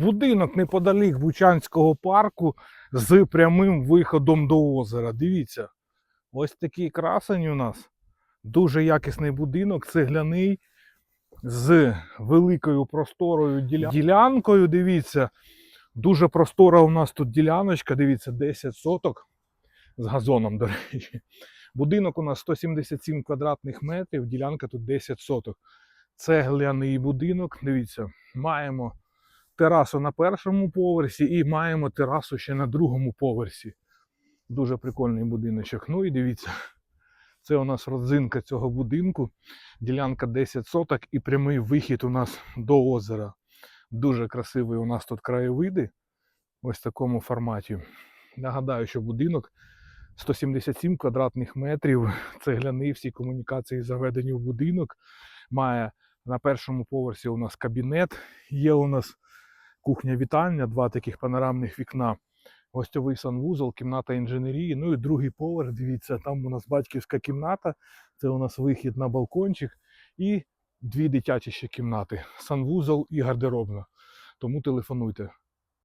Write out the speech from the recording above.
Будинок неподалік Бучанського парку з прямим виходом до озера. Дивіться, ось такий красень у нас. Дуже якісний будинок, цегляний, з великою просторою діля- ділянкою. Дивіться, дуже простора у нас тут діляночка. Дивіться, 10 соток з газоном, до речі. Будинок у нас 177 квадратних метрів, ділянка тут 10 соток. Цегляний будинок. Дивіться, маємо терасу на першому поверсі і маємо терасу ще на другому поверсі. Дуже прикольний будиночок. Ну і дивіться, це у нас родзинка цього будинку. Ділянка 10 соток і прямий вихід у нас до озера. Дуже красивий у нас тут краєвиди. Ось в такому форматі. Нагадаю, що будинок 177 квадратних метрів. Цегляний, всі комунікації заведені в будинок. Має на першому поверсі у нас кабінет. Є у нас кухня-вітальня, два таких панорамних вікна. Гостьовий санвузол, кімната інженерії. Ну і другий поверх. Дивіться, там у нас батьківська кімната. Це у нас вихід на балкончик. І дві дитячі ще кімнати: санвузол і гардеробна. Тому телефонуйте.